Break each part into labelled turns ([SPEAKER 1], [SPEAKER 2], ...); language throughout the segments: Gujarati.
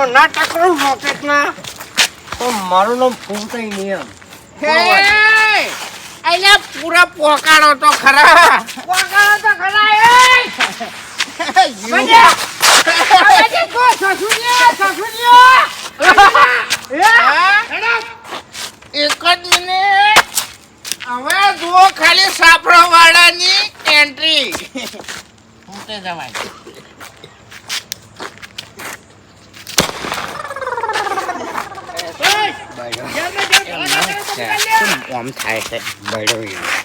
[SPEAKER 1] પણ નાટક કરું રોકેટના તો મારું નામ ફૂમતાઈ નિયમ
[SPEAKER 2] અહીંયા પૂરા પોકાળો તો ખરા. પોકાળો તો ખરા એ! એક જ મિનિટ. હવે જુઓ ખાલી સાફરો વાળાની એન્ટ્રી હું તે જવાય આમ થાય છે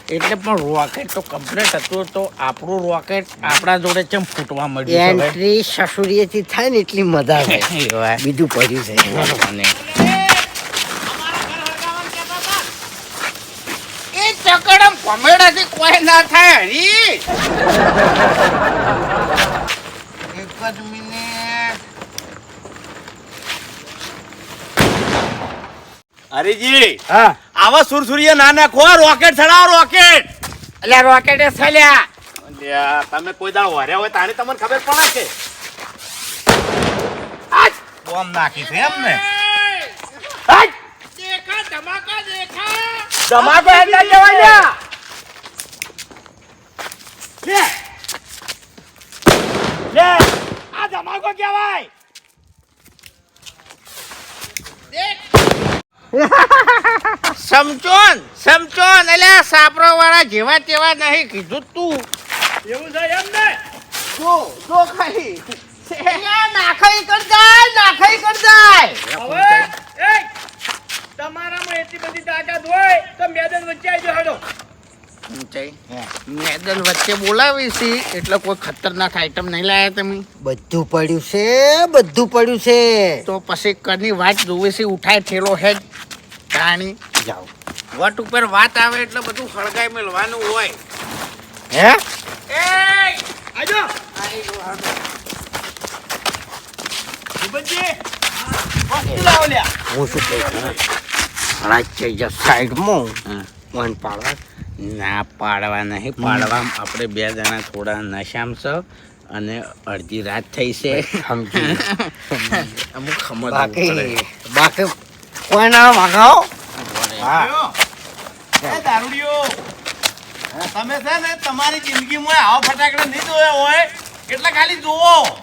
[SPEAKER 2] એટલે પણ રોકેટ તો કમ્પ્લીટ હતું તો આપણું રોકેટ આપણા જોડે ચમ ફૂટવા મળ્યું
[SPEAKER 1] એન્ટ્રી સસુરીએથી થાય ને એટલી મજા આવે. બીજું પડ્યું છે.
[SPEAKER 2] અને ચકડમ કોમેડાથી કોઈ ના થાય હરી. એક જ મિનિટ.
[SPEAKER 3] હરીજી
[SPEAKER 1] હા.
[SPEAKER 3] આવા સુરસુરિયા ના નાખો રોકેટ ચડાવો રોકેટ.
[SPEAKER 2] એટલે રોકેટ એ
[SPEAKER 3] અલ્યા, તમે કોઈ દા વર્યા હોય તારે તમને ખબર પડે કે? આજ! બોમ્બ નાખી છે એમ ને આજ!
[SPEAKER 2] દેખા ધમાકા દેખા
[SPEAKER 3] ધમાકો એટલે કહેવાય ને લે. લે. આ ધમાકો કહેવાય.
[SPEAKER 2] સમચોન સમચોન એટલે સાપરો વાળા જેવા તેવા નહીં કીધું તું.
[SPEAKER 3] એવું છે એમ ને?
[SPEAKER 2] જો જો ખાઈ. નાખાઈ કર જાય નાખાઈ કર જાય.
[SPEAKER 3] હવે એ તમારામાં એટલી બધી તાકાત હોય તો મેદાન વચ્ચે આવી હેડો.
[SPEAKER 2] મેદલ વચ્ચે બોલાવી છે એટલે કોઈ ખતરનાક આઈટમ નહીં લાયા તમે.
[SPEAKER 1] બધું પડ્યું છે બધું પડ્યું છે.
[SPEAKER 2] તો પછી કની વાત જોવે છે ઉઠાય થેલો હેડ. પ્રાણી
[SPEAKER 1] જાઓ.
[SPEAKER 2] વટ ઉપર વાત આવે એટલે બધું હળગાઈ મેળવાનું હોય.
[SPEAKER 1] હે?
[SPEAKER 2] એ!
[SPEAKER 3] આજો!
[SPEAKER 1] હું શું કહું સાઈડમાં પાડવા.
[SPEAKER 2] ના પાડવા નહીં પાડવા આપણે બે જણા થોડા નશામ છે અને અડધી રાત થઈ છે. અમુક
[SPEAKER 1] બાકી બાકી કોઈ ના માગાઓ
[SPEAKER 3] આયો. એ દારૂડિયો. તમે છે ને તમારી જિંદગીમાં આવા ફટાકડા નહીં જોયા હોય. એટલે ખાલી જોવો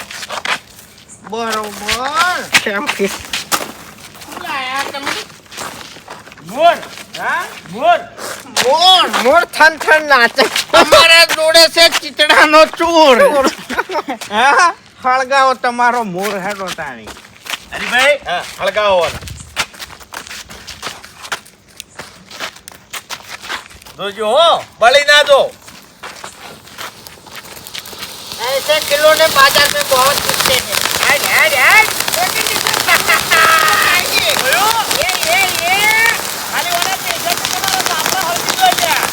[SPEAKER 2] બરોબર.
[SPEAKER 1] કેમ કે?
[SPEAKER 2] શું લાયા તમે.
[SPEAKER 3] મોર હા? મોર
[SPEAKER 2] મોર
[SPEAKER 1] મોર થન થન નાચે.
[SPEAKER 2] તમારા જોડે છે ચીતડાનો ચૂર. હા? હળગાવો તમારો મોર હેડો તાણી.
[SPEAKER 3] હરીભાઈ હળગાવો જોજો હો બળી ના દો
[SPEAKER 2] ऐसे किलो ने बाजार में बहुत बिकते हैं हेड हेड हेड ये ये ये
[SPEAKER 3] ખાલી ઓલા પૈસા તો તમારા સાપડા હળગી દો લ્યા.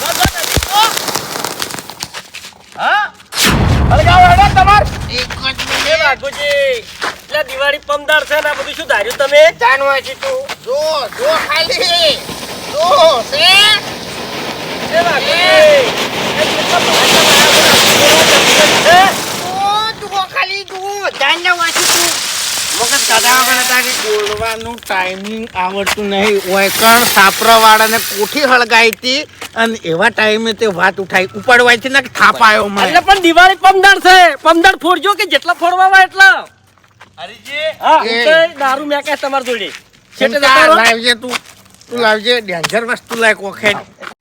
[SPEAKER 3] જો, જો, નજીક જો. હા હળગાવો હેડો તમાર
[SPEAKER 2] एक कुछ
[SPEAKER 3] એ
[SPEAKER 2] मिनट
[SPEAKER 3] વાઘુજી
[SPEAKER 4] એટલે દિવાળી પમદાર છે ને આ બધું શું ધાર્યું તમે
[SPEAKER 2] जानवर जी तू जो जो खाली બોલવાનું ટાઈમિંગ આવડતું નહીં ઓયકણ સાપરા વાળાને કોઠી હળગાઈ હતી અને એવા ટાઈમે તે વાત ઉઠાઈ ઉપાડવાથી ને થાપ આવ્યો
[SPEAKER 4] એટલે પણ દિવાળી પમદાર છે પમદાર ફોડજો કે જેટલા ફોડવા એટલા
[SPEAKER 3] હરીજી
[SPEAKER 4] હા
[SPEAKER 2] એ.
[SPEAKER 4] હું તો તમારી જોડે છેટે.
[SPEAKER 2] લાવજે તું તું લાવજે ડેન્જર વસ્તુ લાય કોખેડ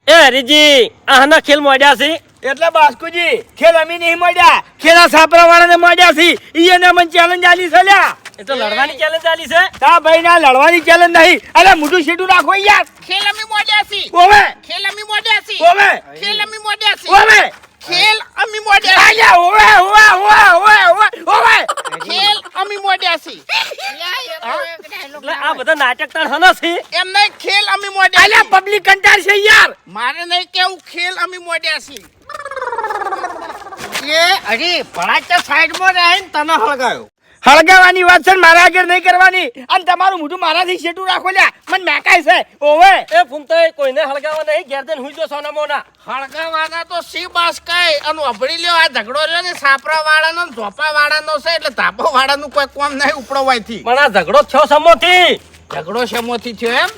[SPEAKER 4] એ હરીજી આના ખેલ મોડ્યા છે.
[SPEAKER 3] એટલે બાસ્કુજી ખેલ અમે નહીં મળ્યા ખેલા સાપરા વાળાને છે. ઈ એને મને ચેલેન્જ આલી છે લ્યા
[SPEAKER 4] એ તો લડવાની ચાલે ચાલી છે.
[SPEAKER 3] તા ભાઈ ના લડવાની ચેલેન્જ નહીં. અરે મોઢું સીટું રાખો યાર.
[SPEAKER 2] ખેલ અમી મોડ્યાસી
[SPEAKER 3] ઓવે.
[SPEAKER 2] ખેલ અમી મોડ્યાસી
[SPEAKER 3] ઓવે.
[SPEAKER 2] ખેલ અમી મોડ્યાસી
[SPEAKER 3] ઓવે.
[SPEAKER 2] ખેલ અમે મોડ્યાસી
[SPEAKER 3] આયા ઓવે ઓવે ઓવે ઓવે ઓવે ઓવે
[SPEAKER 2] ખેલ અમી મોડ્યાસી
[SPEAKER 4] એટલે આ બધા નાટક તાર હનો છે.
[SPEAKER 2] એમ નહીં ખેલ અમે
[SPEAKER 3] અલ્યા
[SPEAKER 2] મોડ્યાસી
[SPEAKER 3] પબ્લિક કંટાળ છે યાર.
[SPEAKER 2] મારે નહીં કેવું ખેલ અમી મોડ્યાસી
[SPEAKER 1] એ અરે ભડાચા સાઈડમાં રહીને તને હળગાયો.
[SPEAKER 2] હળગાવાની વાત છે મારા આગળ નહીં કરવાની. અને તમારું મોઢું મારાથી શેટું રાખો લ્યા. મને મેકાય છે. ઓવે.
[SPEAKER 4] એ ફૂમતાઈ કોઈને હળગાવા નહીં ઘેર જઈને હુઈ જો સોના મોના
[SPEAKER 2] હળગાવાના તો સી બાસ કાય અને અભડી લ્યો આ ઝઘડો રહ્યો ને સાપરા વાળાનો ને ઝોપા વાળાનો છે એટલે ધાપો વાળાનું કોઈ કોમ નહીં ઉપડવાયથી.
[SPEAKER 4] પણ આ ઝઘડો થયો સમોથી.
[SPEAKER 2] ઝઘડો સમોથી થયો એમ?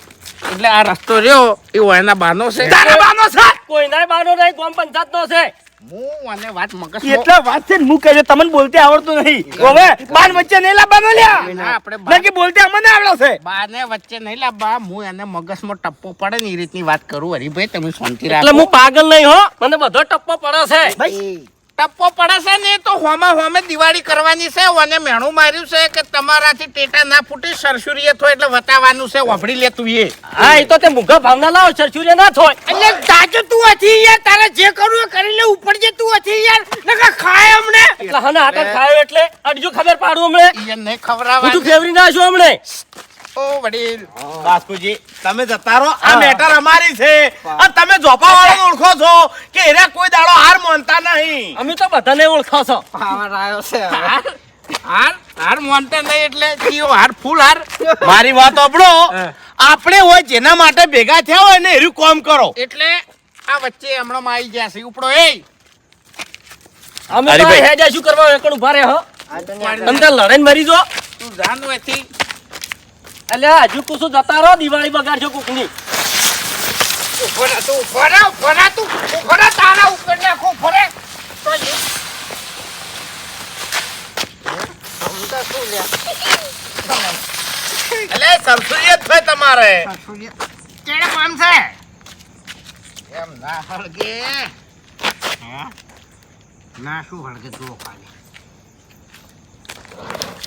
[SPEAKER 2] એટલે આ રસ્તો રહ્યો એ ઓયના બાનો છે. તારા બાનો છે?
[SPEAKER 4] કોઈનાય બાનો નહીં કોમ પંચાયત નો છે.
[SPEAKER 2] હું વાત મગજ
[SPEAKER 3] એટલા વાત છે હું કહે તમને બોલતે આવડતું નહીં. હવે બાર વચ્ચે નહીં લાવવાનો લ્યા.
[SPEAKER 2] ના, આપણે બા-
[SPEAKER 3] નક્કી બોલતે અમને આવડે છે.
[SPEAKER 2] બાને વચ્ચે નહીં લાવવા હું એને મગજમાં ટપ્પો પડે ને એ રીતની વાત કરું. હરીભાઈ તમે શાંતિ
[SPEAKER 4] એટલે હું પાગલ નહીં હો. મને બધો ટપ્પો પડે છે.
[SPEAKER 2] ટપ્પો પડે છે ને તો હોમાં હોમે દિવાળી કરવાની છે. અને મેણું માર્યું છે કે તમારાથી ટેટા ના ફૂટી સરસુરીએ થોય એટલે વતાવાનું છે વાપરી લે તું એ.
[SPEAKER 4] હા એ તો તે મુગા ભાવના લાવો સરસુરીએ ના થોય.
[SPEAKER 2] એટલે તાજો તું હતી યાર તારે જે કરવું એ કરી લે ઉપર જે તું હતી યાર. નકા ખાય હમણે
[SPEAKER 4] એટલે હને હાકર ખાયો એટલે અડજો ખબર પાડું હમણે
[SPEAKER 2] એ નહીં ખવરાવા
[SPEAKER 4] બધું ફેવરી નાખ્યું હમણે
[SPEAKER 2] ઓ વડીલ.
[SPEAKER 5] બાસ્કુજી તમે જતા રહો આ મેટર અમારી છે. અને તમે જોપા વાળા ઓળખો છો કે એરા કોઈ દાડો હાર માનતા નહીં.
[SPEAKER 4] અમે તો બધાને ઓળખો છો.
[SPEAKER 1] પાવર આવ્યો છે
[SPEAKER 2] હાર? હાર? માનતા નહીં એટલે કીઓ હાર? ફૂલ હાર?
[SPEAKER 5] મારી વાત સાંભળો. આપણે હોય જેના માટે ભેગા થયા હોય ને એરું કામ કરો.
[SPEAKER 2] એટલે આ વચ્ચે હમણાં માં આવી ગયા છે. ઉપડો એ.
[SPEAKER 4] અમે તો. હેજા શું કરવા? એકણ ઊભા રહે હો. ત્યાં લડાઈને મરી જો.
[SPEAKER 2] તું જાન વેથી
[SPEAKER 4] એટલે હજુ કુશું જતા રહો દિવાળી બગાડજો કોકની
[SPEAKER 2] ઊભો તું ઊભો રહે તું ઊભો તારા ઉપર નાખો ઊભો તો એ
[SPEAKER 1] સમજા શું લ્યા?
[SPEAKER 5] એટલે સરસુરિય જ છે તમારે
[SPEAKER 1] સાસુરિયા.
[SPEAKER 2] કેડે કામ છે એમ ના હળગે
[SPEAKER 1] હે? ના શું હળગે તું ખાલી
[SPEAKER 2] આ જોઈ લે બાબાવાળા. આ અમારા વાળો ફૂટ્યો અમારા વાળો ફૂટ્યો
[SPEAKER 5] એ!
[SPEAKER 2] અમારા વાળો નહીં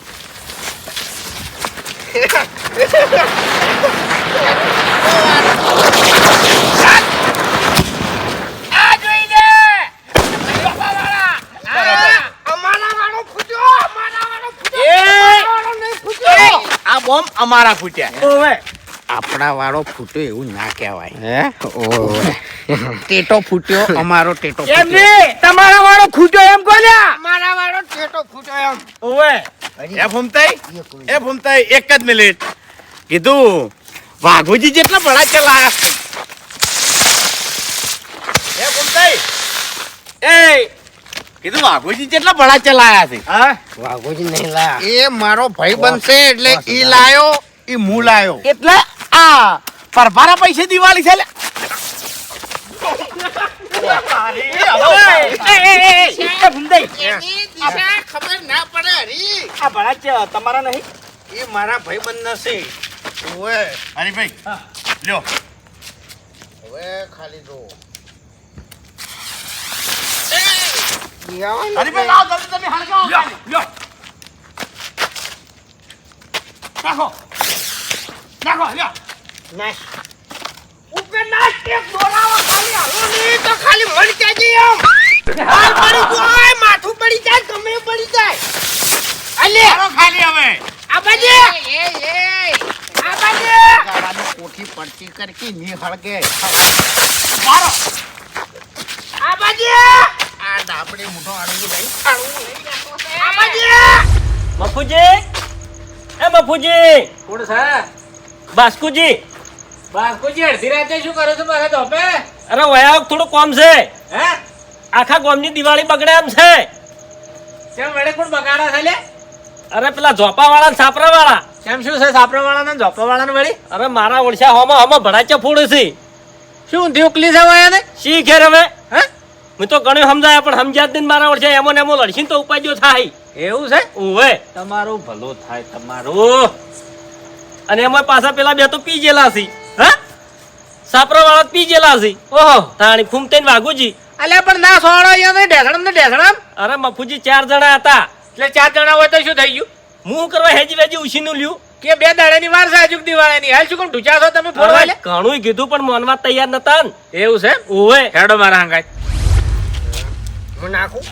[SPEAKER 2] ફૂટ્યો
[SPEAKER 5] આ બોમ્બ અમારા ફૂટ્યા
[SPEAKER 3] ઓવે
[SPEAKER 2] આપણા વાળો ફૂટ્યો એવું ના કહેવાય
[SPEAKER 1] હે ઓય
[SPEAKER 2] ટેટો ફૂટ્યો અમારો ટેટો
[SPEAKER 3] એમ
[SPEAKER 2] ફૂટ્યો
[SPEAKER 3] તમારા વાળો ખૂટ્યો એમ કહો લ્યા
[SPEAKER 2] વાળો ટેટો ફૂટ્યો એમ.
[SPEAKER 3] ઓવે.
[SPEAKER 5] એ ફૂમતાઈ એ ફૂમતાઈ એક જ મિનિટ. કીધું વાઘુજી જેટલા ભડા ચલાયા એ ફૂમતાઈ એ કીધું વાઘુજી જેટલા ભડા ચલાયા છે.
[SPEAKER 3] હા?
[SPEAKER 1] વાઘુજી નહીં લાયા.
[SPEAKER 2] એ મારો ભાઈ બનશે એટલે ઈ લાયો ઈ મુ લાયો.
[SPEAKER 5] એટલે આ પરભારા પૈસે દિવાળી છે લે.
[SPEAKER 2] ખબર ના પડે
[SPEAKER 3] આ ભણા તમારા નહીં
[SPEAKER 2] એ મારા ભાઈ બંધ છે
[SPEAKER 5] હરીભાઈ લ્યો
[SPEAKER 2] હવે ખાલી જો
[SPEAKER 5] હરીભાઈ લાવો જલ્દી તમે હળગાવો લ્યો નાખો. નાખો લ્યો.
[SPEAKER 2] ઉપર નાખ કે દોરાવો ખાલી હાલો નહીં તો ખાલી મળી જાય એમ હાલ પડી જાય માથું પડી જાય ગમે પડી જાય. અલે.
[SPEAKER 5] મારો ખાલી હવે.
[SPEAKER 2] આ એ એ આ બાજુ. કોઠી પડતી કરકી ની હળગે.
[SPEAKER 5] મારો
[SPEAKER 2] આ આ ડાબડે મોઢો આડું લઈ આડું લઈ નાખો છે
[SPEAKER 4] મફુજી. એ મફુજી.
[SPEAKER 2] કોણ છે?
[SPEAKER 4] બાસ્કુજી.
[SPEAKER 2] બાસ્કુજી અડધી રાતે શું કરો છો મારે ધોપે?
[SPEAKER 4] અરે વયા થોડું કોમ છે.
[SPEAKER 2] હે?
[SPEAKER 4] આખા ગામની દિવાળી બગડે એમ છે.
[SPEAKER 2] કેમ વડે કોણ બગાડા છે લે?
[SPEAKER 4] અરે પેલા ઝોપા વાળા છાપરા વાળા
[SPEAKER 2] કેમ શું છે સાપરા વાળા ને જોપા વાળા? ને વળી
[SPEAKER 4] અરે મારા ઓળશા હોમાં હોમાં ભડાચ્યા ફૂડ છે
[SPEAKER 2] શું ધ્યુકલી છે વાયા ને?
[SPEAKER 4] શી હવે?
[SPEAKER 2] હે?
[SPEAKER 4] મેં તો ઘણું સમજાય પણ સમજ્યા જ મારા ઓળશા. એમો ને એમો લડશીને તો ઉપાડ્યો થાય.
[SPEAKER 2] એવું છે?
[SPEAKER 4] ઓવે તમારું ભલું થાય તમારું. અને એમાં પાછા પેલા બે તો પી ગયેલા છે હા સાપરા વાળા પી ગયેલા છે. ઓહો. તાણી ફૂમતેન વાઘુજી
[SPEAKER 2] અલ્યા પણ ના સોળો અહીંયા ઢેસણમ ને ઢેસણમ
[SPEAKER 4] અરે મફુજી ચાર જણા હતા.
[SPEAKER 2] એટલે ચાર જણા હોય તો શું થઈ ગયું?
[SPEAKER 4] હું કરવા હેજી વેજી ઉછીનું લ્યું.
[SPEAKER 2] કે બે દાડાની વાર છે હજુ દિવાળીની? હાલ શું કોણ ઢૂચા છો તમે ફોડવા લે?
[SPEAKER 4] ઘણું કીધું પણ માનવા તૈયાર નતા ને.
[SPEAKER 2] એવું છે?
[SPEAKER 4] ઓવે.
[SPEAKER 2] હેડો મારા હંગાઈ
[SPEAKER 1] હું નાખું?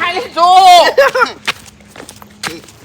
[SPEAKER 2] ખાલી. જો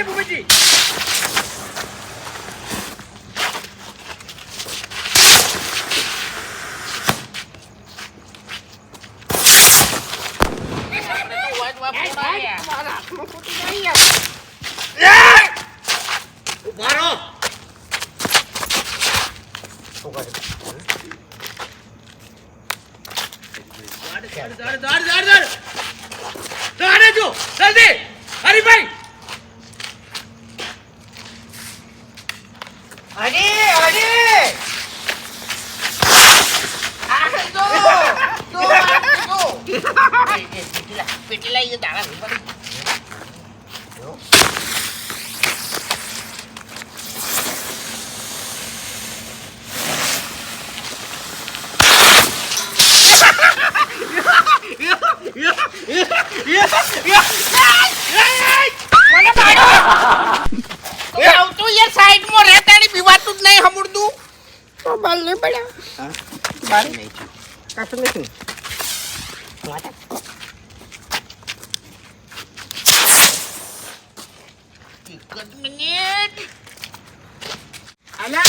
[SPEAKER 1] જાજે ભૂપતજી દોડ, દોડ, દોડ, દોડ. દોડે જો, જલ્દી. હરીભાઈ. હરી, હરી. પેટીલા, એ દાડા મને મારો. તો આવું તું યાર સાઈડમાં રહેતા નહીં, બીવાતું જ નહીં હમુરતું. તો બાલ નહીં પડ્યા. બાલ નહીં. કશું નહીં છું. માતા. એક જ મિનિટ. અલા,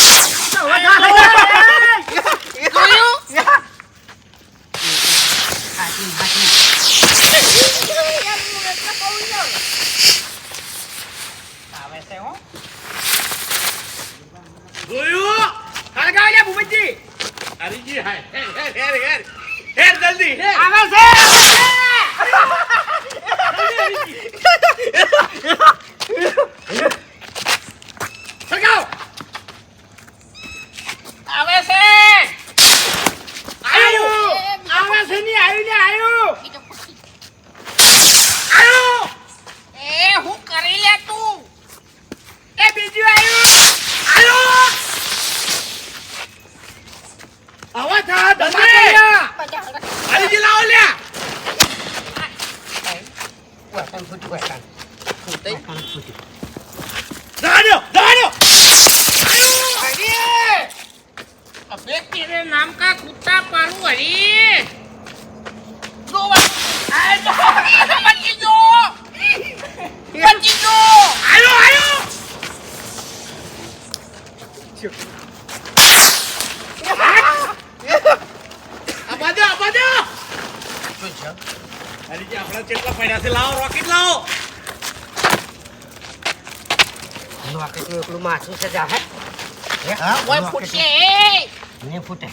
[SPEAKER 1] જોયું? હાચી, હાચી. આવે છે હો
[SPEAKER 5] જોયું
[SPEAKER 1] હળગાવ લે ભૂપતજી
[SPEAKER 5] હરીજી હાય હેર હેર હેર હેર જલ્દી હેર
[SPEAKER 1] આવે છે
[SPEAKER 5] સગાવ
[SPEAKER 1] આવે છે
[SPEAKER 5] આયો
[SPEAKER 1] આવે છે ની આવ્યું ને આવ્યું
[SPEAKER 5] આયો
[SPEAKER 1] એ હું કરી લે તું એ બીજું આવ્યું
[SPEAKER 5] આયો આવા થા દમે હરીજી લાવો લ્યા
[SPEAKER 1] વેતન ફૂટ્યું વેતન ફૂટે
[SPEAKER 5] દવાડ્યો દવાડ્યો
[SPEAKER 1] અરે અબે તેરે નામ કા કુત્તા પાડું હરી જો આ જો બચી જો બચી જો
[SPEAKER 5] આયો આયો આ બાજુ આ બાજુ હરીજી આપણા કેટલા પડ્યા છે લાવો રોકેટ લાવો.
[SPEAKER 1] ઓય ફૂટશે એ.
[SPEAKER 3] ફૂટે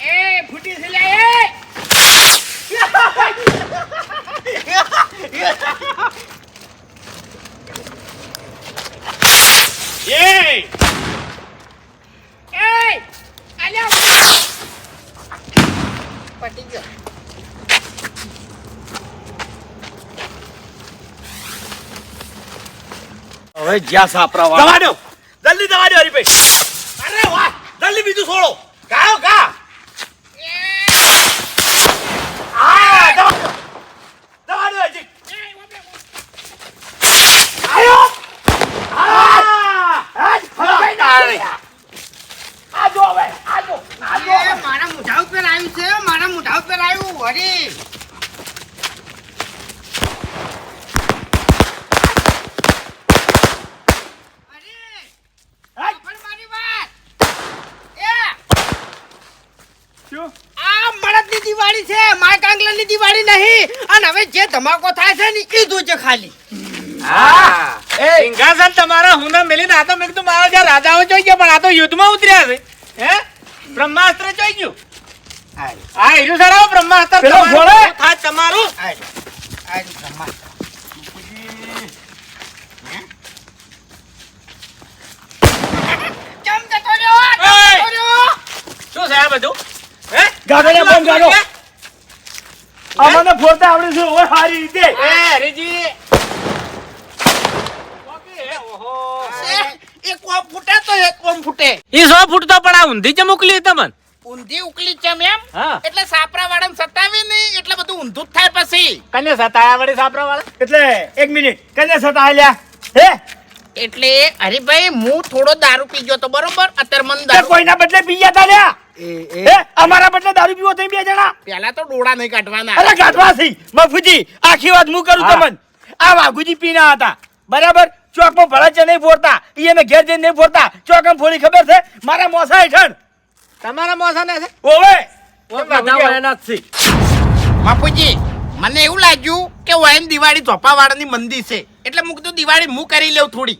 [SPEAKER 1] એ ફૂટી છે લે એ
[SPEAKER 5] એ
[SPEAKER 1] એ અલ્યા પટી ગયો
[SPEAKER 3] હવે જ્યાં સાપરા દવા
[SPEAKER 5] દો જલ્દી દવાડ્યો હરીભાઈ અરે વાહ જલ્દી બીજું છોડો. ગાયો ગા. આ દવાડ્યો દવાડ્યો હજી. આયો. આ આજ ફલાઈ ડાળે આ જો હવે આ જો આ જો.
[SPEAKER 1] એ મારા મોઢા ઉપર આવ્યું છે મારા મોઢા ઉપર આવ્યું હરી, પણ મારી વાત. એ, આ મળદની દિવાળી છે માય કાંગલાની દિવાળી નહીં. અને હવે જે ધમાકો થાય છે ને એ જોજે ખાલી.
[SPEAKER 6] સિંહાસન તમારા હુના મેલીને આ તો મેં કીધું મારા જે રાજાઓ જોઈ ગયા પણ આ તો યુદ્ધમાં ઉતર્યા છે. હે? બ્રહ્માસ્ત્ર જોઈ ગયું? હા હીરું સરાવ બ્રહ્માસ્ત્ર તમારું. તમારું?
[SPEAKER 1] આ ધમાકો કેમ જતો રહ્યો? કેમ
[SPEAKER 6] ઓય!
[SPEAKER 1] જતો રહ્યો?
[SPEAKER 6] શું છે આ બધું હે
[SPEAKER 3] ગાડો લે, બંધ ગાડો.
[SPEAKER 6] હે?
[SPEAKER 3] આવડે છે ઓય સારી રીતે?
[SPEAKER 6] એ હરીજી.
[SPEAKER 2] ઓમ ફૂટે તો એક કોમ ફૂટે.
[SPEAKER 6] ઈ સો ફૂટ તો પણ આ ઊંધી જ મોકલી તમને?
[SPEAKER 2] ઊંધી ઉકલી ચમ એમ?
[SPEAKER 6] હા.
[SPEAKER 2] એટલે સાપરા વાળાને સતાવી નહીં એટલે બધું ઊંધું જ થાય પછી.
[SPEAKER 6] કને સતાયા વળી સાપરા વાળા
[SPEAKER 3] એટલે એક મિનિટ કને સતાયેલા હે?
[SPEAKER 2] એટલે હરીભાઈ હું થોડો દારૂ પી ગયો તો બરોબર અત્યારે મન દારૂ
[SPEAKER 3] કોઈના બદલે પી ગયા તા લ્યા?
[SPEAKER 1] એ એ.
[SPEAKER 3] અમારા બદલે દારૂ પીવો થઈ બે જણા.
[SPEAKER 2] પેલા તો ડોળા નહીં કાઢવાના.
[SPEAKER 3] અરે ગાંઠવાસી મફુજી આખી વાત હું કરું. તમને. આ વાઘુજી પીના હતા. બરાબર? ચોકમાં ભળાચે નહીં ફોડતા. એને ઘેર જઈને નહીં ફોડતા. ચોકમાં ફોડી ખબર છે? મારા મોસા હેઠળ.
[SPEAKER 6] તમારા મોસા ને છે?
[SPEAKER 3] ઓવે!
[SPEAKER 4] બધા છે.
[SPEAKER 2] બાપુજી મને એવું લાગ્યું કે વાયન દિવાળી ચોપાવાળાની મંદી છે. એટલે મુક તો દિવાળી હું કરી લઉં થોડી.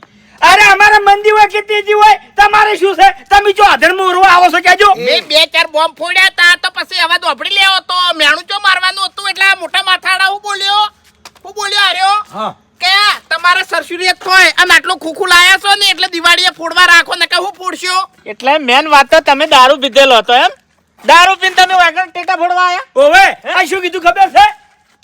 [SPEAKER 3] અરે અમારા મંદી હોય કે તેજી હોય? તમારે શું છે? તમે જો આધરમાં ઉરવા આવો છો કેજો
[SPEAKER 2] મે બે ચાર બોમ્બ ફોડ્યા તા તો પછી હવે ઓપડી લેવો તો. મેણું ચો મારવાનું હતું? એટલે મોટા માથાડા હું બોલ્યો? હું બોલ્યો હાર્યો
[SPEAKER 3] હા.
[SPEAKER 2] કે તમારે સરસુરિયત હોય અને આટલું ખુખું લાયા છો ને એટલે દિવાળીએ ફોડવા રાખો ને કે હું ફોડશો?
[SPEAKER 6] એટલે મેન વાત તો તમે દારૂ પીધેલો હતો એમ. દારૂ પીને તમે વાગણ ટેટા ફોડવા આયા?
[SPEAKER 3] ઓવે આ શું કીધું ખબર છે?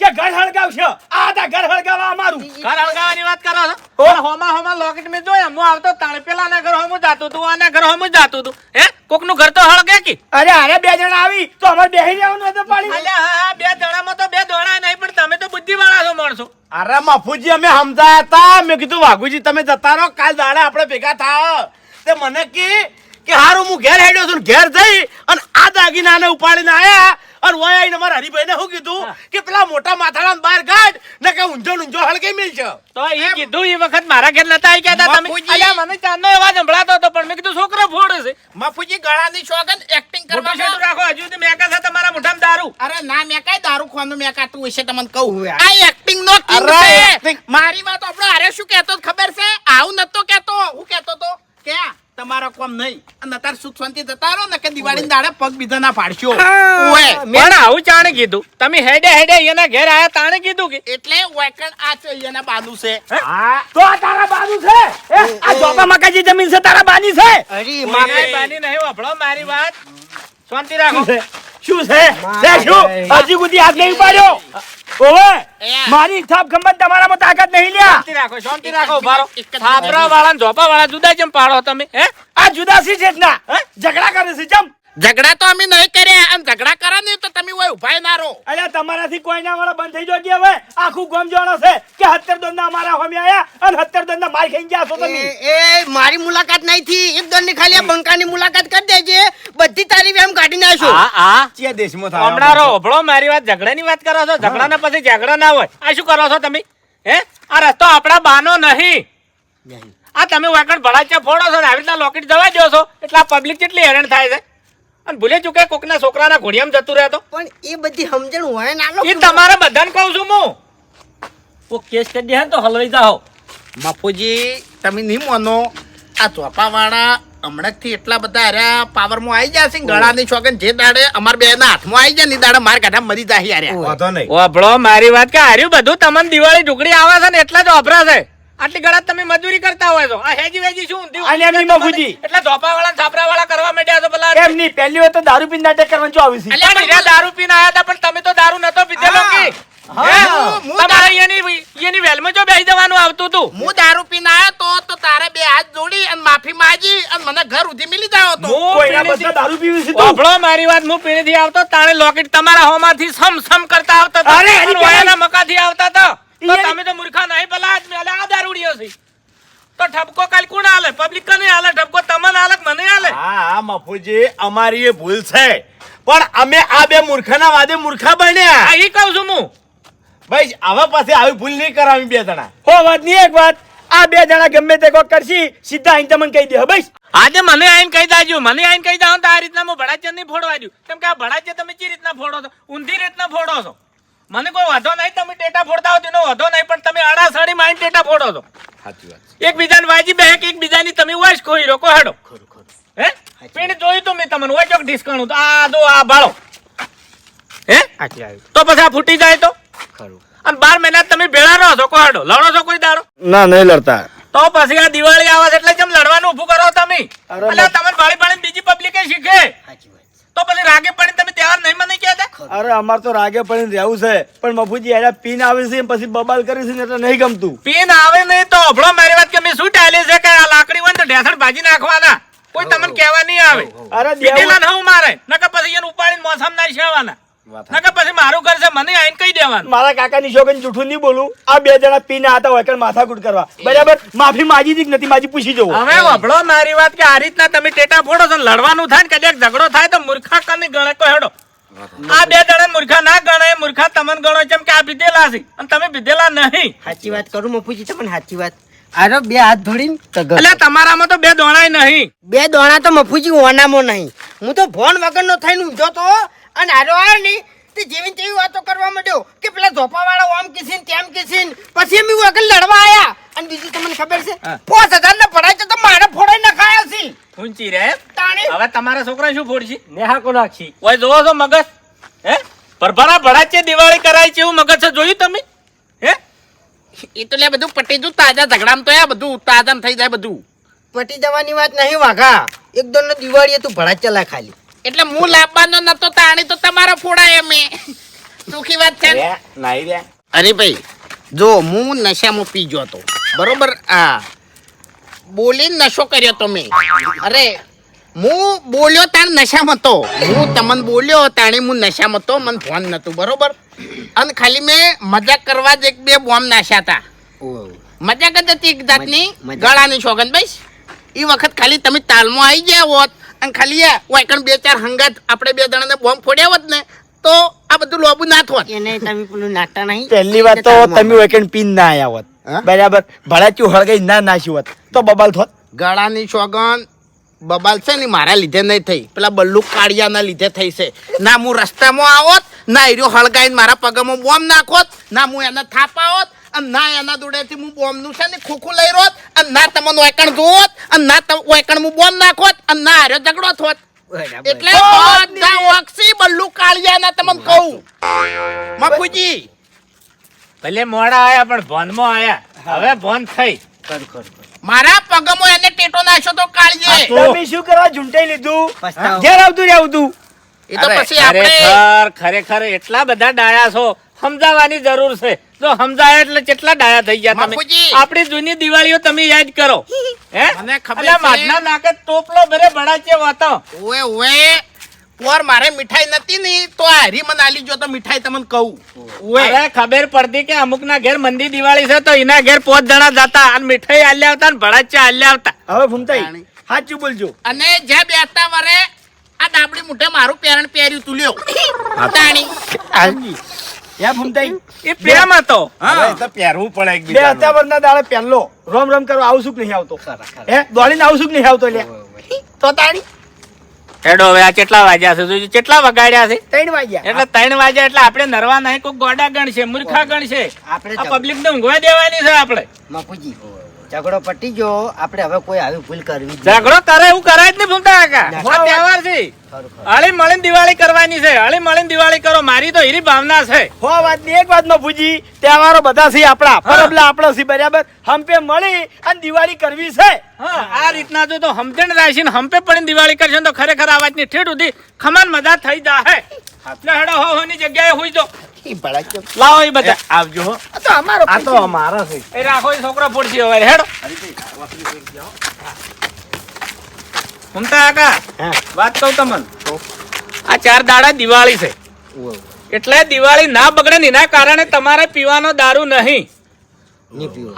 [SPEAKER 3] કે ઘર હળગાવશે? આ તા ઘર હળગાવા અમારું.
[SPEAKER 6] ઘર હળગાવાની વાત કરો છો. હોમા હોમા લોકેટ મેં જોયા. હું આવતો તાણે પેલાના ઘર હોમું જાતું તું આના ઘર હોમું જાતો તું. હે? કોકનું ઘર તો હળગે કે?
[SPEAKER 3] અરે અરે બે જણા આવી તો અમાર બેહી જવાનું હતું પાડી
[SPEAKER 6] અલ્યા હા બે જણામાં તો બે દોડા નહીં પણ તમે તો બુદ્ધિ વાળા છો માણસો.
[SPEAKER 3] અરે મફુજી અમે સમજાયા હતા મેં કીધું વાઘુજી તમે જતા રહો કાલ દાડે આપણે ભેગા થાવ. તે મને કી કે હારું હું ઘેર હેડ્યો છું ઘેર જઈ અને આ દાગીનાને ઉપાડીને આયા અને વાય આઈને મારા હરીભાઈને શું કીધું? કે પેલા મોટા માથાડા બહાર કાઢ ને કે ઊંઝો ઊંઝો હળકે મિલ છે.
[SPEAKER 6] તો એ કીધું એ વખત મારા ઘેર નતા આવી ગયા તા. તમે અલ્યા મને ચાંદનો અવાજ સંભળાતો હતો પણ મેં કીધું છોકરો ફોડે છે.
[SPEAKER 2] માફુજી ગળાની શોગન એક્ટિંગ કરવા
[SPEAKER 6] શેઠું રાખો હજુ સુધી મેકા છે તમારા મોઢામાં દારૂ.
[SPEAKER 2] અરે ના મેં કઈ દારૂ ખવાનું મેં કાતું હશે તમને કહું આ એક્ટિંગ નો કિંગ છે. મારી વાત આપણો અરે શું કહેતો ખબર છે? આવું નતો કહેતો. હું કહેતો તો કે તમારો કોમ નહીં. અને અત્યારે સુખ શાંતિ જતા રહો ને કે દિવાળી દાડે પગ બીજા ના પાડશો
[SPEAKER 6] પણ આવું ચાણે કીધું. તમે હેડે હેડે એના ઘેર આયા તાણે કીધું કે?
[SPEAKER 2] એટલે વેકણ આ છે એના બાજુ છે.
[SPEAKER 3] તો આ તારા બાજુ છે? આ ચોપા મકાજી જમીન છે તારા બાની છે?
[SPEAKER 1] અરે
[SPEAKER 6] મારી બાની નહીં વાપરો મારી વાત. શાંતિ રાખો.
[SPEAKER 3] શું છે? છે? શું? હજી સુધી હાથ નહીં પાડ્યો ઓવે. મારી છાપ તમારા તમારામાં તાકાત નહીં લ્યા.
[SPEAKER 6] શાંતિ રાખો શાંતિ રાખો ઉભારો થાપરા વાળા ઝોપા વાળા જુદા જેમ પાડો તમે હે?
[SPEAKER 3] આ જુદાસી છે જ ના? હે? ઝઘડા કરે છે જમ.
[SPEAKER 2] ઝઘડા તો અમે નહીં ને તો અલ્યા તમારાથી કોઈ ના રહો
[SPEAKER 3] અલ્યા તમારાથી કોઈના વાળા બંધ થઈ જોડી હવે. આખું ગમ જોડો છે કે હત્તર દંડા અમારા હોમે આયા અને હત્તર દંડા માર ખાઈ ગયા છો તમે.
[SPEAKER 1] એ મારી મુલાકાત નહીં થી. એક દંડની ખાલી આ બંકાની મુલાકાત કરી દેજે. બધી તારી એમ કાઢી નાખશું.
[SPEAKER 6] હા હા.
[SPEAKER 3] ચિયા દેશમાં
[SPEAKER 6] હમણાં રહો ઓભળો મારી વાત ઝઘડાની વાત કરો છો? ઝઘડાના પછી ઝઘડા ના હોય. આ શું કરો છો તમે? હે? આ રસ્તો આપણા બાનો નહીં. આ તમે વાકણ ભળાચા ફોડો છો ને આવી રીતના લોકેટ જવા દો છો. એટલે આ પબ્લિક કેટલી હેરાન થાય છે? અને ભૂલે ચૂકે કોકના છોકરાના ઘોડિયામાં જતું રહેતો.
[SPEAKER 1] પણ એ બધી સમજણ હોય ના
[SPEAKER 6] એ તમારા બધાને કહું છું હું.
[SPEAKER 4] કોક કેસ કરી દે તો હલવાઈ જાઓ.
[SPEAKER 2] બાપુજી તમે નહીં માનો. આ ચોપાવાળા હમણાંથી એટલા બધા અરે પાવરમાં આવી જશે ને ગળાની શોગન જે દાડે અમાર બે ના હાથમાં આવી જાય ને દાડે માર કાઢા મરી જાય યાર
[SPEAKER 3] વાંધો નહીં.
[SPEAKER 6] ઓભળો મારી વાત કે હાર્યું બધું તમને દિવાળી ઢુકડી આવે છે ને એટલા જ વાપરા છે. આટલી ગળા તમે મજૂરી કરતા હોય છો આ હેજી વેજી શું?
[SPEAKER 3] અને એમની મફુજી.
[SPEAKER 6] એટલે ધોપા વાળા છાપરા વાળા કરવા માંડ્યા છો પેલા.
[SPEAKER 3] એમની પહેલી વાર તો દારૂ પીને નાટક કરવા જો આવી છે?
[SPEAKER 6] એટલે પણ હીરા દારૂ પીને આયા હતા પણ તમે તો દારૂ નતો પીધેલો કે? તમારે એની એની વેલમાં જો બેસી જવાનું આવતું હતું
[SPEAKER 2] હું દારૂ પીને આવ્યો તો તો તારે બે હાથ જોડી અને માફી માંગી અને મને ઘર ઉધી મિલી જાવ તો.
[SPEAKER 3] કોઈના બદલે દારૂ પીવી છે તો?
[SPEAKER 6] મારી વાત હું પીણીથી આવતો. તાણે લોકેટ તમારા હોમાંથી સમ સમ કરતા આવતા.
[SPEAKER 3] અરે, એની
[SPEAKER 6] મકાથી આવતા હતા. તો તમે તો મૂર્ખા નહીં પેલા આજ મેલે આ દારૂડિયો છે. તો ઠપકો કાલ કોણ આલે? પબ્લિક કને આલે? ઠપકો તમને આલે મને આલે?
[SPEAKER 3] હા હા મફુજી અમારી એ ભૂલ છે. પણ અમે આ બે મૂર્ખાના વાદે મૂર્ખા બન્યા.
[SPEAKER 6] આ ઈ કહું છું હું.
[SPEAKER 3] ભાઈ હવે પાસે આવી ભૂલ નહીં કરાવી બે જણા. હો વાતની એક વાત. આ બે જણા ગમે તે કોક કરશી સીધા અહીં તમને કહી દે હો ભાઈ
[SPEAKER 6] આજે મને આઈને કહી દાજો મને આઈને કહી દાવ તો આ રીતના હું ભડાચર નહીં ફોડવા દઉં. કેમ કે આ ભડાચર તમે જે રીતના ફોડો છો? ઊંધી રીતના ફોડો છો? મને કોઈ વાંધો નહીં તમે ટેટા ફોડતા હો તેનો વાંધો નહીં પણ તમે અડાસડી માં આઈને ટેટા ફોડો છો.
[SPEAKER 3] સાચી વાત
[SPEAKER 6] એકબીજાને વાજી બે કે એકબીજાની તમે વાશ ખોઈ રોકો હેડો. હે? પેણી જોયું તો મેં તમને ચોક ડિસ્કાઉન્ટ તો. આ દો આ ભાળો હે? તો પછી આ ફૂટી જાય તો?
[SPEAKER 1] ખરું.
[SPEAKER 6] અને બાર મહિના તમે ભેળા રહો છો કોઈ હેડો લડો છો કોઈ દાડો?
[SPEAKER 3] ના નહીં લડતા.
[SPEAKER 6] તો પછી આ દિવાળી આવે એટલે જેમ લડવાનું ઊભું કરો તમે? એટલે તમને ભાળી ભાળી બીજી પબ્લિકે શીખે.
[SPEAKER 1] સાચી વાત
[SPEAKER 6] તો પછી રાગે પડી તમે તહેવાર નહીં મને કહેતા
[SPEAKER 3] અરે અમાર તો રાગે પડીને રહેવું છે. પણ મફુજી એના પીન આવે છે પછી બબાલ કરી છે ને એટલે નહીં ગમતું.
[SPEAKER 6] પીન આવે નહીં તો અભળો મારી વાત કે મેં શું ટાઈલી છે કે આ લાકડી હોય ને તો ઢેસણ ભાજી નાખવાના. કોઈ તમને કહેવા નહીં આવે.
[SPEAKER 3] અરે
[SPEAKER 6] પીધેલા ને હું મારે. નકર પછી એને ઉપાડીને મોસમ ના શેવાના નકર પછી મારું ઘર છે મને આઈને કહી દેવાનું.
[SPEAKER 3] મારા કાકાની શોખન જૂઠું નહીં બોલું. આ બે જણા પીને આતા હોય કે માથાકૂટ કરવા. બરાબર? માફી માજી દીક નથી માજી પૂછી જવું.
[SPEAKER 6] હવે વભળો મારી વાત કે આ રીતના તમે ટેટા ફોડો છો લડવાનું થાય ને કદાચ ઝઘડો થાય તો મૂર્ખા કને ગણે કોઈ હેડો. આ બે જણા મૂર્ખા ના ગણાય મૂર્ખા તમને ગણો જેમ કે આ બીધેલા છે. અને તમે બીધેલા નહીં.
[SPEAKER 1] સાચી વાત કરું મફુજી તમને સાચી વાત. આરો બે હાથ ધોડીને
[SPEAKER 6] એટલે તમારામાં તો બે દોણાય નહીં.
[SPEAKER 1] બે દોણા તો મફુજી ઓનામાં નહીં. હું તો ફોન વગરનો થઈને ઊંધો તો અને આરો આવ્યો ની તે જેવી તેવી વાતો કરવા માંડ્યો કે પેલા ધોપાવાળા ઓમ કિસીન તેમ કિસીન. પછી અમે વગર લડવા આયા. અને બીજું તમને ખબર છે. પાંચ હજાર ને પડાય છે તો મારે ફોડાઈ નખાયા છે.
[SPEAKER 6] ઊંચી રે.
[SPEAKER 1] તાણી.
[SPEAKER 6] હવે તમારા છોકરા શું ફોડશે?
[SPEAKER 4] નેહા નાખી.
[SPEAKER 6] ઓય જોવો છો મગજ? હે? પરભરા ભડાચે દિવાળી કરાય છે એવું મગજ છે જોયું તમે? હે?
[SPEAKER 2] એ તો લે બધું પટી જુ તાજા ઝઘડામ તો આ બધું તાજા થઈ જાય બધું.
[SPEAKER 1] પટી જવાની વાત નહીં વાઘા. એકદમ નો દિવાળી તું ભડા ચલા ખાલી.
[SPEAKER 2] એટલે હું લાવવાનો નતો તાણી તો તમારો ફોડાય અમે. સુખી વાત છે? ને?
[SPEAKER 3] નાઈ રહ્યા
[SPEAKER 2] અરે ભાઈ જો હું નશામાં પી ગયો હતો. બરોબર? આ બોલીને નશો કર્યો તમે. મેં અરે હું બોલ્યો તાણ નશામાં તો. હું તમને બોલ્યો તાણે હું નશામાં તો મને ફોન નતું બરોબર? અને ખાલી મેં મજાક કરવા જ એક બે બોમ્બ નાશ્યા હતા. મજાક જ હતી એક જાતની ગળાની શોગન ભાઈ એ વખત ખાલી તમે તાલમાં આવી ગયા હોત અને ખાલી વાયકણ બે ચાર હંગાત આપણે બે જણાને બોમ્બ ફોડ્યા હોત ને તો આ બધું લોબુ ના થોત.
[SPEAKER 1] એને તમે પેલું નાટા નહીં.
[SPEAKER 3] પહેલી વાત તો તમે વેકેન્ડ પીન ના આવ્યા હોત.
[SPEAKER 2] હા?
[SPEAKER 3] બરાબર. ભડાચ્યું હળગાઈ ના નાશ્યું હોત. તો બબાલ થોત
[SPEAKER 2] ગળાની સોગન બબાલ છે ને મારા લીધે નહીં થઈ. પેલા બલ્લુ કાળિયાના લીધે થઈ છે. ના હું રસ્તામાં આવોત ના એર્યો હળગાઈને મારા પગમાં બોમ્બ નાખોત ના હું એને થાપાવત અને ના એના દોડેથી હું બોમ્બનું છે ને ખોખું લઈ રોત અને ના તમને ઓયકણ જોત અને ના તમે વાયકણ હું બોમ્બ નાખોત અને ના હાર્યો ઝઘડો થોત. એટલે બધા વક્ષી બલ્લુ કાળિયાના તમને કહું. મફુજી
[SPEAKER 6] ભલે મોડા આયા પણ ભોનમાં આયા. હવે ભોન થઈ.
[SPEAKER 2] મારા પગમાં એને ટેટો નાખ્યો તો
[SPEAKER 6] કાળજે
[SPEAKER 3] તમે શું કરવા ઝૂંટાઈ લીધું? ઘેર આવતું રહેવું તું.
[SPEAKER 2] એ તો પછી આપણે
[SPEAKER 6] ખરેખર ખરેખર એટલા બધા ડાયા છો. સમજાવવાની જરૂર છે. જો સમજાય એટલે કેટલા ડાયા થઈ ગયા તમે? આપણી જૂની દિવાળીઓ તમે યાદ કરો. હે?
[SPEAKER 2] મને ખબર છે.
[SPEAKER 6] માટલા નાકે ટોપલો ભરે ભડાચે વાતો.
[SPEAKER 2] ઓએ ઓએ. પોર મારે મીઠાઈ નથી ની તો હરી મને આલી જો તો મીઠાઈ તમને કહું.
[SPEAKER 6] અરે ખબર પડતી કે અમુક ના ઘેર મંદી દિવાળી છે તો એના ઘેર પોત જણા જતા અને મીઠાઈ આલ્યા આવતા ને ભડાચે આલ્યા આવતા.
[SPEAKER 3] હવે ભૂમતાઈ સાચું બોલજો.
[SPEAKER 2] અને જ્યાં બેસતા વરે આ ડાબડી મુઠે મારું પેરણ પહેર્યું તું લ્યો. તાણી.
[SPEAKER 3] યા ભૂમતાઈ
[SPEAKER 6] એ પ્રેમ હતો.
[SPEAKER 3] હા.
[SPEAKER 6] તો પહેરવું પડે
[SPEAKER 3] બે હપ્તાવરના દાડે પહેલો રોમ રોમ કરો આવું શું કે નહીં આવતો. હે? દોડીને આવું શું કે નહીં આવતો લ્યા.
[SPEAKER 2] તો તાણી
[SPEAKER 6] હેડો હવે આ કેટલા વાગ્યા છે? જોજો કેટલા વગાડ્યા છે?
[SPEAKER 3] ત્રણ વાગ્યા.
[SPEAKER 6] એટલે ત્રણ વાગ્યા એટલે આપણે નરવા નહીં કોઈ ગોડા ગણ છે મૂર્ખા ગણ છે.
[SPEAKER 1] આપણે
[SPEAKER 6] આ પબ્લિક ને ઊંઘવા દેવાની છે આપણે.
[SPEAKER 1] મફુજી ઝઘડો પટી ગયો આપણે હવે કોઈ આવી ભૂલ કરવી
[SPEAKER 6] ઝઘડો કરે એવું કરાય જ નહીં ભૂલતા કાકા. આ તહેવાર છે. હળી મળીને દિવાળી કરવાની છે. હળી મળીને દિવાળી કરો મારી તો હીરી ભાવના છે.
[SPEAKER 3] હો વાતની એક વાતમાં ભૂજી તહેવારો બધા છે આપણા પરબલા આપણો છે બરાબર? હંપે મળી અને દિવાળી કરવી છે.
[SPEAKER 6] હા આ રીતના જો તો સમજણ રાખીને હંપે પડીને દિવાળી કરશે તો ખરેખર આ વાતની ઠેઠ ઉધી ખમાન મજા થઈ જાહે. એટલે હેડો હો હોની જગ્યાએ હુઈ જો. લાવો એ બધા.
[SPEAKER 3] આવજો
[SPEAKER 2] તો અમારો
[SPEAKER 3] આ તો અમારો છે.
[SPEAKER 6] એ રાખો એ છોકરો પડશે હવે હેડો. ઘૂમતા કાકા વાત કહું તમને. આ ચાર દાડા દિવાળી છે. એટલે દિવાળી ના બગડે ને એના કારણે તમારે પીવાનો દારૂ નહીં.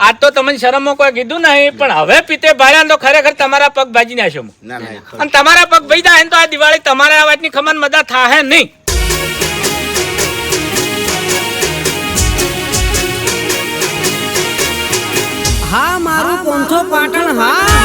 [SPEAKER 6] આ તો તમને શરમો કોઈ કીધું નહીં પણ હવે પીતે ભાડ્યા તો ખરેખર તમારા પગ ભાજી નાખ્યો હું.
[SPEAKER 2] ના ના
[SPEAKER 6] અને તમારા પગ ભાઈ જાય ને તો આ દિવાળી તમારા આ વાતની ખમન મજા થાહે નહીં.
[SPEAKER 7] મારું પોંથો પાટણ હા.